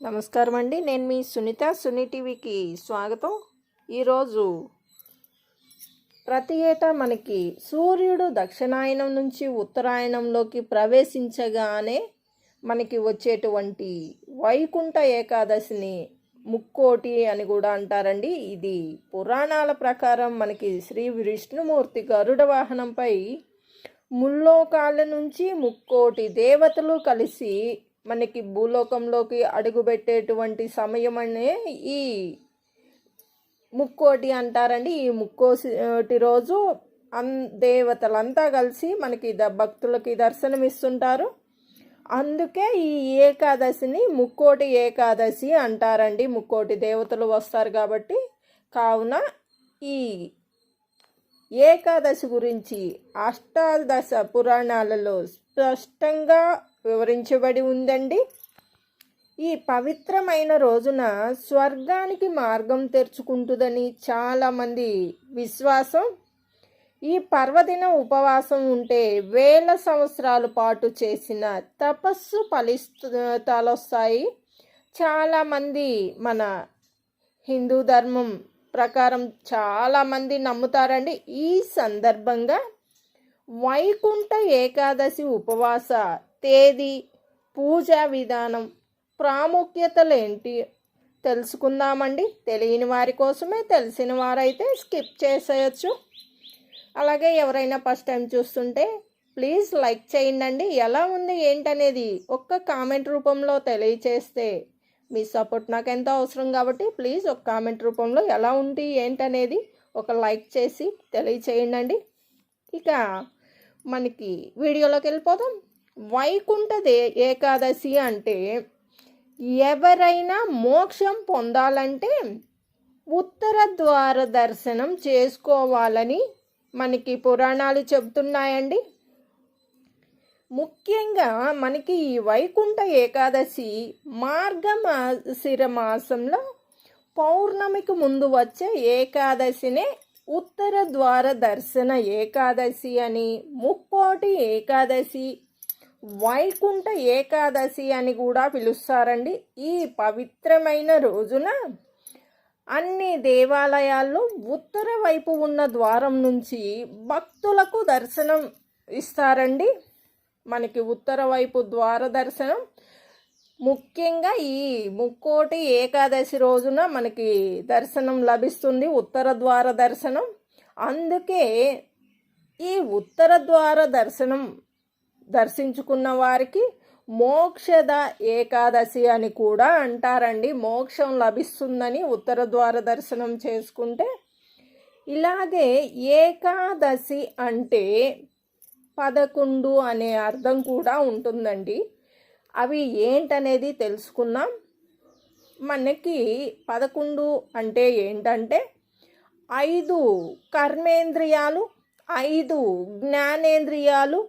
నమస్కారం అండి నేను మీ సునీత సునీ టీవీకి స్వాగతం. ఈరోజు ప్రతి ఏటా మనకి సూర్యుడు దక్షిణాయనం నుంచి ఉత్తరాయణంలోకి ప్రవేశించగానే మనకి వచ్చేటువంటి వైకుంఠ ఏకాదశిని ముక్కోటి అని కూడా అంటారండి. ఇది పురాణాల ప్రకారం మనకి శ్రీ విష్ణుమూర్తి గరుడ వాహనంపై ముల్లోకాల నుంచి ముక్కోటి దేవతలు కలిసి మనకి భూలోకంలోకి అడుగుపెట్టేటువంటి సమయం అనే ఈ ముక్కోటి అంటారండి. ఈ ముక్కోటి రోజు అన్ దేవతలంతా కలిసి మనకి ద భక్తులకి దర్శనమిస్తుంటారు. అందుకే ఈ ఏకాదశిని ముక్కోటి ఏకాదశి అంటారండి. ముక్కోటి దేవతలు వస్తారు కాబట్టి. కావున ఈ ఏకాదశి గురించి అష్టాదశ పురాణాలలో స్పష్టంగా వివరించబడి ఉందండి. ఈ పవిత్రమైన రోజున స్వర్గానికి మార్గం తెరుచుకుంటుందని చాలామంది విశ్వాసం. ఈ పర్వదిన ఉపవాసం ఉంటే వేల సంవత్సరాల పాటు చేసిన తపస్సు ఫలితాలు చాలామంది మన హిందూ ధర్మం ప్రకారం చాలామంది నమ్ముతారండి. ఈ సందర్భంగా వైకుంఠ ఏకాదశి ఉపవాస తేదీ పూజా విధానం ప్రాముఖ్యతలు ఏంటి తెలుసుకుందామండి. తెలియని వారి కోసమే తెలిసిన వారైతే స్కిప్ చేసేయచ్చు. అలాగే ఎవరైనా ఫస్ట్ టైం చూస్తుంటే ప్లీజ్ లైక్ చేయండి ఎలా ఉంది ఏంటనేది ఒక్క కామెంట్ రూపంలో తెలియచేస్తే మీ సపోర్ట్ నాకు ఎంతో అవసరం కాబట్టి ప్లీజ్ ఒక కామెంట్ రూపంలో ఎలా ఉంది ఏంటనేది ఒక లైక్ చేసి తెలియచేయండి ఇక మనకి వీడియోలోకి వెళ్ళిపోదాం. వైకుంఠ దే ఏకాదశి అంటే ఎవరైనా మోక్షం పొందాలంటే ఉత్తర ద్వార దర్శనం చేసుకోవాలని మనకి పురాణాలు చెబుతున్నాయండి. ముఖ్యంగా మనకి ఈ వైకుంఠ ఏకాదశి మార్గమాసిర మాసంలో పౌర్ణమికి ముందు వచ్చే ఏకాదశినే ఉత్తర ద్వార దర్శన ఏకాదశి అని ముక్కోటి ఏకాదశి వైకుంఠ ఏకాదశి అని కూడా పిలుస్తారండి. ఈ పవిత్రమైన రోజున అన్ని దేవాలయాల్లో ఉత్తర వైపు ఉన్న ద్వారం నుంచి భక్తులకు దర్శనం ఇస్తారండి. మనకి ఉత్తర వైపు ద్వార దర్శనం. ముఖ్యంగా ఈ ముక్కోటి ఏకాదశి రోజున మనకి దర్శనం లభిస్తుంది ఉత్తర ద్వార దర్శనం. అందుకే ఈ ఉత్తర ద్వార దర్శనం దర్శించుకున్న వారికి మోక్షద ఏకాదశి అని కూడా అంటారండి. మోక్షం లభిస్తుందని ఉత్తర ద్వార దర్శనం చేసుకుంటే ఇలాగే ఏకాదశి అంటే పదకొండు అనే అర్థం కూడా ఉంటుందండి. అవి ఏంటనేది తెలుసుకుందాం. మనకి పదకొండు అంటే ఏంటంటే ఐదు కర్మేంద్రియాలు ఐదు జ్ఞానేంద్రియాలు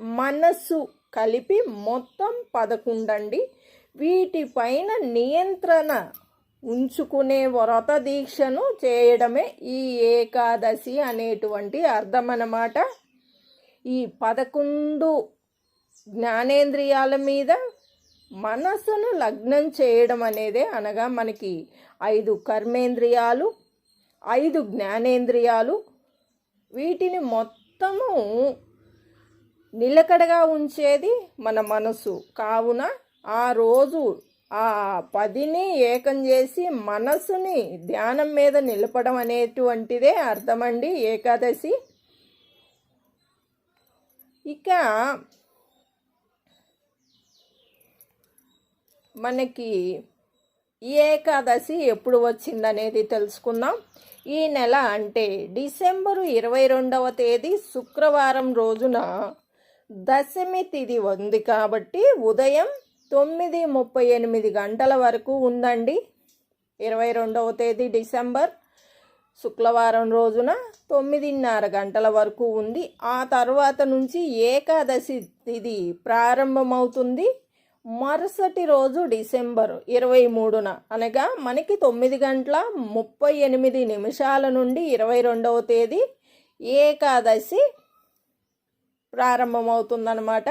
మనస్సు కలిపి మొత్తం పదకొండండి. వీటిపైన నియంత్రణ ఉంచుకునే వ్రత దీక్షను చేయడమే ఈ ఏకాదశి అనేటువంటి అర్థం అన్నమాట ఈ పదకొండు జ్ఞానేంద్రియాల మీద మనసును లగ్నం చేయడం అనేదే అనగా మనకి ఐదు కర్మేంద్రియాలు ఐదు జ్ఞానేంద్రియాలు. వీటిని మొత్తము నిలకడగా ఉంచేది మన మనసు. కావున ఆ రోజు ఆ పదిని ఏకం చేసి మనసుని ధ్యానం మీద నిలపడం అనేటువంటిదే అర్థమండి ఏకాదశి. ఇక మనకి ఈ ఏకాదశి ఎప్పుడు వచ్చిందనేది తెలుసుకుందాం. ఈ నెల అంటే డిసెంబరు ఇరవై రెండవ తేదీ శుక్రవారం రోజున దశమి తిథి ఉంది కాబట్టి ఉదయం తొమ్మిది ముప్పై ఎనిమిది గంటల వరకు ఉందండి. ఇరవై రెండవ తేదీ డిసెంబర్ శుక్రవారం రోజున తొమ్మిదిన్నర గంటల వరకు ఉంది. ఆ తర్వాత నుంచి ఏకాదశి తిథి ప్రారంభమవుతుంది. మరుసటి రోజు డిసెంబర్ ఇరవై మూడున అనగా మనకి తొమ్మిది గంటల ముప్పై ఎనిమిది నిమిషాల నుండి ఇరవై రెండవ తేదీ ఏకాదశి ప్రారంభమవుతుందన్నమాట.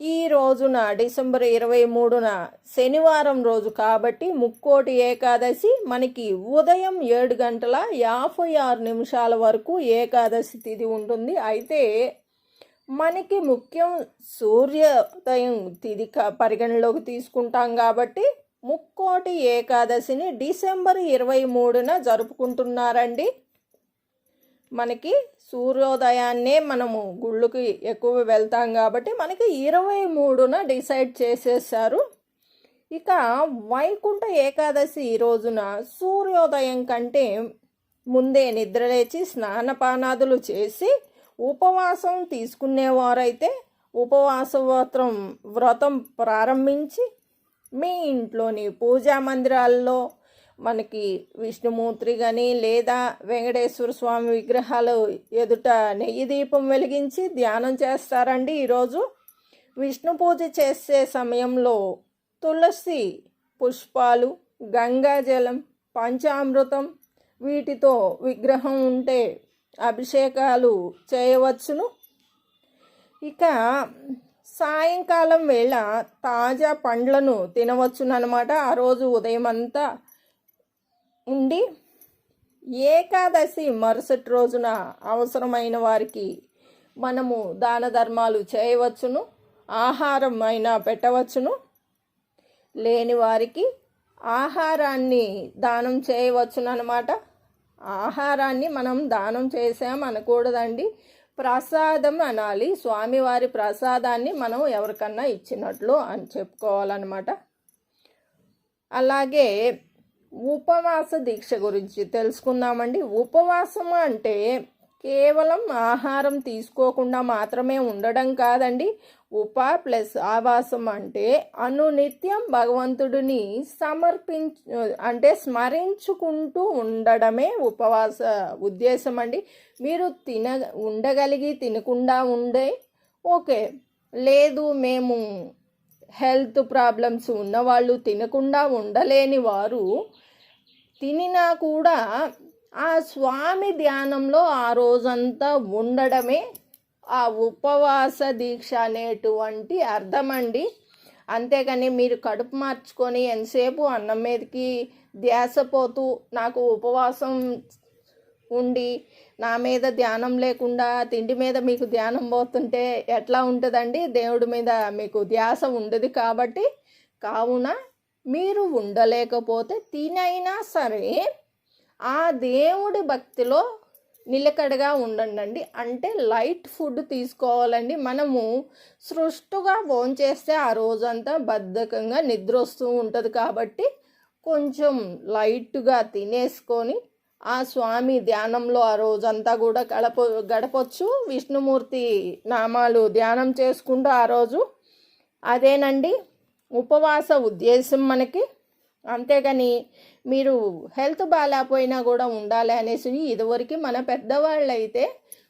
ఈ రోజున డిసెంబర్ ఇరవై మూడున శనివారం రోజు కాబట్టి ముక్కోటి ఏకాదశి మనకి ఉదయం ఏడు గంటల యాభై ఆరు నిమిషాల వరకు ఏకాదశి తిథి ఉంటుంది. అయితే మనకి ముఖ్యం సూర్యోదయం తిథి పరిగణలోకి తీసుకుంటాం కాబట్టి ముక్కోటి ఏకాదశిని డిసెంబర్ ఇరవై మూడున జరుపుకుంటున్నారండి. మనకి సూర్యోదయాన్నే మనము గుళ్ళకి ఎక్కువ వెళ్తాం కాబట్టి మనకి ఇరవై మూడున డిసైడ్ చేసేసారు ఇక వైకుంఠ ఏకాదశి ఈ రోజున సూర్యోదయం కంటే ముందే నిద్రలేచి స్నానపానాదులు చేసి ఉపవాసం తీసుకునేవారైతే ఉపవాస వ్రతం వ్రతం ప్రారంభించి మీ ఇంట్లోని పూజా మందిరాల్లో మనకి విష్ణుమూర్తి కానీ లేదా వెంకటేశ్వర స్వామి విగ్రహాలు ఎదుట నెయ్యి దీపం వెలిగించి ధ్యానం చేస్తారండి ఈరోజు. విష్ణు పూజ చేసే సమయంలో తులసి పుష్పాలు గంగాజలం పంచామృతం వీటితో విగ్రహం ఉంటే అభిషేకాలు చేయవచ్చును. ఇక సాయంకాలం వేళ తాజా పండ్లను తినవచ్చునమాట ఆ రోజు ఉదయం అంతా ఉండి ఏకాదశి మరుసటి రోజున అవసరమైన వారికి మనము దాన ధర్మాలు చేయవచ్చును ఆహారం అయినా పెట్టవచ్చును. లేని వారికి ఆహారాన్ని దానం చేయవచ్చును అనమాట ఆహారాన్ని మనం దానం చేసాం అనకూడదండి. ప్రసాదం అనాలి. స్వామివారి ప్రసాదాన్ని మనం ఎవరికన్నా ఇచ్చినట్లు అని చెప్పుకోవాలన్నమాట. అలాగే ఉపవాస దీక్ష గురించి తెలుసుకుందామండి. ఉపవాసం అంటే కేవలం ఆహారం తీసుకోకుండా మాత్రమే ఉండడం కాదండి. ఉప ప్లస్ ఆవాసం అంటే అనునిత్యం భగవంతుడిని సమర్పించ అంటే స్మరించుకుంటూ ఉండడమే ఉపవాస ఉద్దేశం అండి. మీరు తిన ఉండగలిగి తినకుండా ఉండే ఓకే లేదు మేము హెల్త్ ప్రాబ్లమ్స్ ఉన్నవాళ్ళు తినకుండా ఉండలేని వారు తినినా కూడా ఆ స్వామి ధ్యానంలో ఆ రోజంతా ఉండడమే ఆ ఉపవాస దీక్ష అనేటువంటి అర్థమండి. అంతేగాని మీరు కడుపు మార్చుకొని ఎంతసేపు అన్నం మీదకి ధ్యాస పోతూ నాకు ఉపవాసం ఉండి నా మీద ధ్యానం లేకుండా తిండి మీద మీకు ధ్యానం పోతుంటే ఎట్లా ఉంటుందండి? దేవుడి మీద మీకు ధ్యాస ఉండదు కాబట్టి కావున మీరు ఉండలేకపోతే తినైనా సరే ఆ దేవుడి భక్తిలో నిలకడగా ఉండండి అంటే లైట్ ఫుడ్ తీసుకోవాలండి. మనము సృష్టిగా భోంచేస్తే ఆ రోజంతా బద్ధకంగా నిద్ర వస్తూ ఉంటుంది కాబట్టి కొంచెం లైట్గా తినేసుకొని ఆ స్వామి ధ్యానంలో ఆ రోజంతా కూడా గడప గడపచ్చు. విష్ణుమూర్తి నామాలు ధ్యానం చేసుకుంటూ ఆ రోజు. అదేనండి ఉపవాస ఉద్దేశం మనకి. అంతేగాని మీరు హెల్త్ బాగాలేకపోయినా కూడా ఉండాలి అనేసి ఇదివరకు మన పెద్దవాళ్ళు అయితే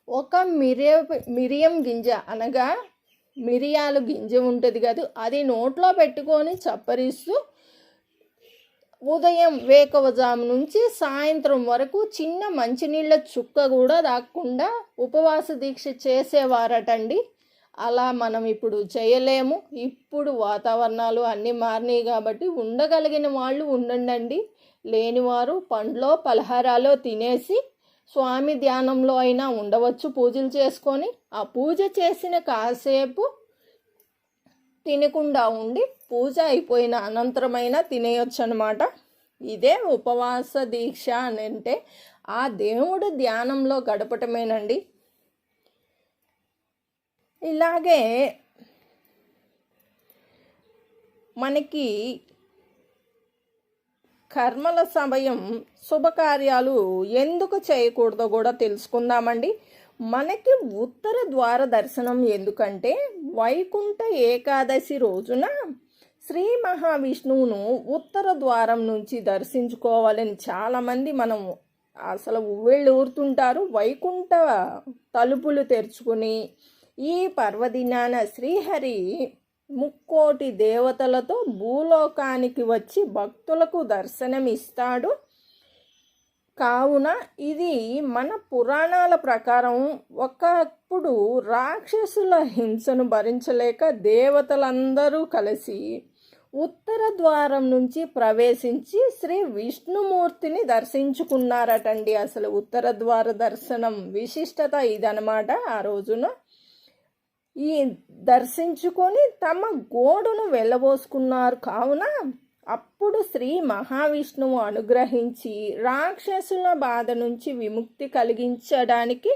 ఒక మిరియ మిరియం గింజ అనగా మిరియాలు గింజ ఉంటుంది కదా అది నోట్లో పెట్టుకొని చప్పరిస్తూ ఉదయం వేకవజాము నుంచి సాయంత్రం వరకు చిన్న మంచినీళ్ళ చుక్క కూడా రాకుండా ఉపవాస దీక్ష చేసేవారటండి. అలా మనం ఇప్పుడు చేయలేము. ఇప్పుడు వాతావరణాలు అన్నీ మారినాయి కాబట్టి ఉండగలిగిన వాళ్ళు ఉండండి లేనివారు పండ్లో పలహారాలో తినేసి స్వామి ధ్యానంలో అయినా ఉండవచ్చు పూజలు చేసుకొని. ఆ పూజ చేసిన కాసేపు తినకుండా ఉండి పూజ అయిపోయిన అనంతరమైన తినేయొచ్చు అనమాట ఇదే ఉపవాస దీక్ష అని అంటే ఆ దేవుడు ధ్యానంలో గడపటమేనండి. ఇలాగే మనకి కర్మల సమయం శుభకార్యాలు ఎందుకు చేయకూడదో కూడా తెలుసుకుందామండి. మనకి ఉత్తర ద్వార దర్శనం ఎందుకంటే వైకుంఠ ఏకాదశి రోజున శ్రీ మహావిష్ణువును ఉత్తర ద్వారం నుంచి దర్శించుకోవాలని చాలామంది మనం అసలు ఉవ్వెళ్ళు ఊరుతుంటారు. వైకుంఠ తలుపులు తెరుచుకుని ఈ పర్వదినాన శ్రీహరి ముక్కోటి దేవతలతో భూలోకానికి వచ్చి భక్తులకు దర్శనమిస్తాడు. కావున ఇది మన పురాణాల ప్రకారం ఒకప్పుడు రాక్షసుల హింసను భరించలేక దేవతలందరూ కలిసి ఉత్తర ద్వారం నుంచి ప్రవేశించి శ్రీ విష్ణుమూర్తిని దర్శించుకున్నారటండి. అసలు ఉత్తర ద్వార దర్శనం విశిష్టత ఇదనమాట ఆ రోజున. ఈ దర్శించుకొని తమ గోడును వెళ్ళబోసుకున్నారు. కావున అప్పుడు శ్రీ మహావిష్ణువు అనుగ్రహించి రాక్షసుల బాధ నుంచి విముక్తి కలిగించడానికి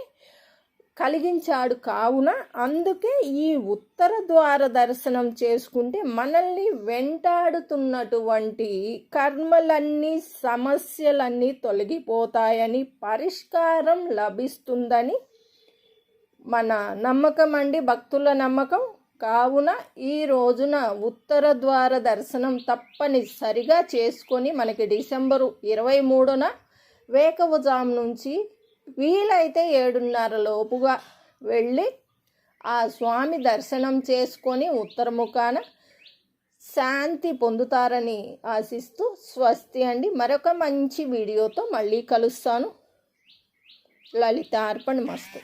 కలిగించాడు కావున అందుకే ఈ ఉత్తర ద్వార దర్శనం చేసుకుంటే మనల్ని వెంటాడుతున్నటువంటి కర్మలన్నీ సమస్యలన్నీ తొలగిపోతాయని పరిష్కారం లభిస్తుందని మన నమ్మకం అండి భక్తుల నమ్మకం. కావున ఈ రోజున ఉత్తర ద్వార దర్శనం తప్పనిసరిగా చేసుకొని మనకి డిసెంబరు ఇరవై మూడున వేకవజాం నుంచి వీలైతే ఏడున్నర లోపుగా వెళ్ళి ఆ స్వామి దర్శనం చేసుకొని ఉత్తరముఖాన శాంతి పొందుతారని ఆశిస్తూ స్వస్తి అండి. మరొక మంచి వీడియోతో మళ్ళీ కలుస్తాను. లలితార్పణ మస్తు.